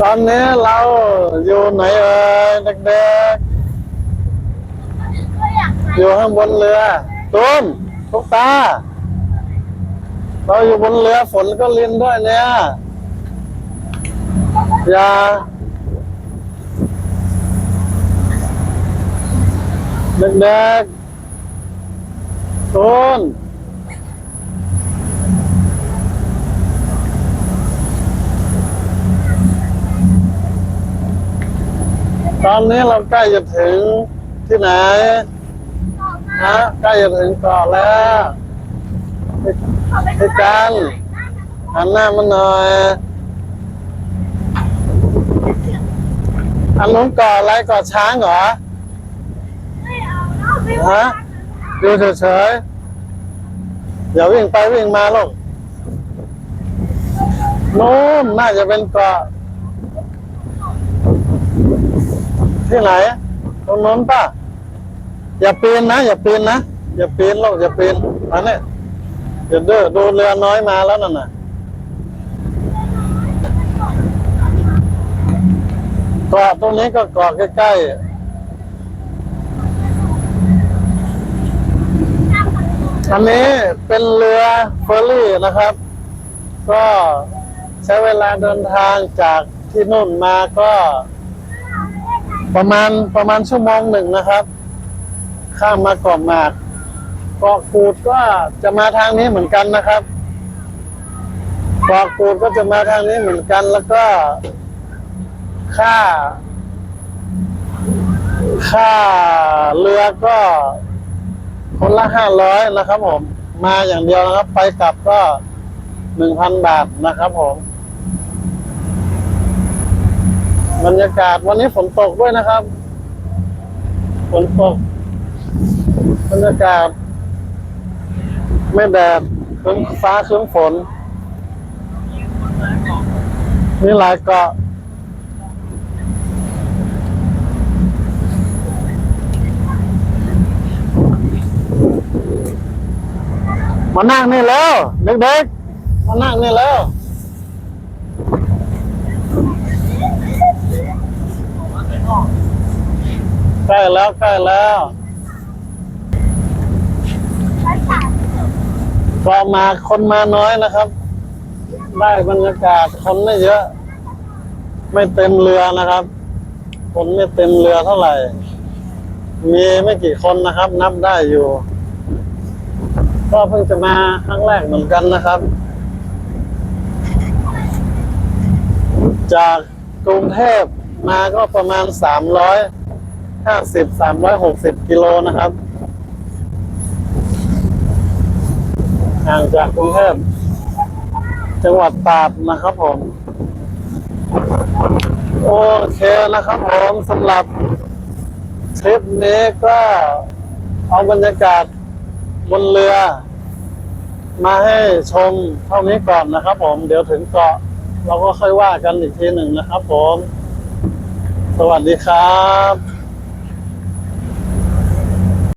ตอนนี้เราอยู่ไหนเอ่ยเด็กๆอยู่ข้างบนเรือตุ้มทุกตา เราอยู่บนเรือฝนก็ลินด้วยเนี่ยอย่าเด็กๆตุน ตอนนี้เราใกล้จะถึงที่ไหนฮะใกล้จะถึงเกาะแล้วพี่กันหันหน้ามาหน่อยอันนู้นเกาะอะไรเกาะช้างเหรอฮะดูเฉยๆอย่าวิ่งไปวิ่งมาลูกนู้นน่าจะเป็นเกาะ ที่ไหนตรงนู้นป่ะอย่าปีนนะอย่าปีนนะอย่าปีนลูกอย่าปีนอันนี้เดี๋ยวเด้อดูเรือน้อยมาแล้วนั่นน่ะเกาะตรงนี้ก็เกาะใกล้ๆอันนี้เป็นเรือเฟอร์รี่นะครับ ก็ใช้เวลาเดินทางจากที่นู่นมาก็ ประมาณประมาณชั่วโมงหนึ่งนะครับ ข้ามมาเกาะหมากเกาะกูดก็จะมาทางนี้เหมือนกันนะครับเกาะกูดก็จะมาทางนี้เหมือนกันแล้วก็ค่า ค่าเรือก็คนละห้าร้อยนะครับผม มาอย่างเดียวนะครับ ไปกลับก็หนึ่งพันบาทนะครับผม บรรยากาศวันนี้ฝนตกด้วยนะครับ ฝนตก บรรยากาศ ไม่แดดครึ้มฟ้าครึ้มฝน มีหลายเกาะมานั่งนี่แล้วเด็กๆมานั่งนี่แล้ว ใกล้แล้วใกล้แล้วก็มาคนมาน้อยนะครับ ได้บรรยากาศคนไม่เยอะ ไม่เต็มเรือนะครับ คนไม่เต็มเรือเท่าไหร่ มีไม่กี่คนนะครับ นับได้อยู่ก็เพิ่งจะมาครั้งแรกเหมือนกันนะครับ จากกรุงเทพมาก็ประมาณสามร้อย ห้าสิบสามร้อยหกสิบกิโลนะครับห่างจากกรุงเทพจังหวัดตราดนะครับผม โอเคนะครับผมสำหรับทริปนี้ก็เอาบรรยากาศบนเรือ มาให้ชมเท่านี้ก่อนนะครับผม เดี๋ยวถึงเกาะ เราก็ค่อยว่ากันอีกทีหนึ่งนะครับผม สวัสดีครับ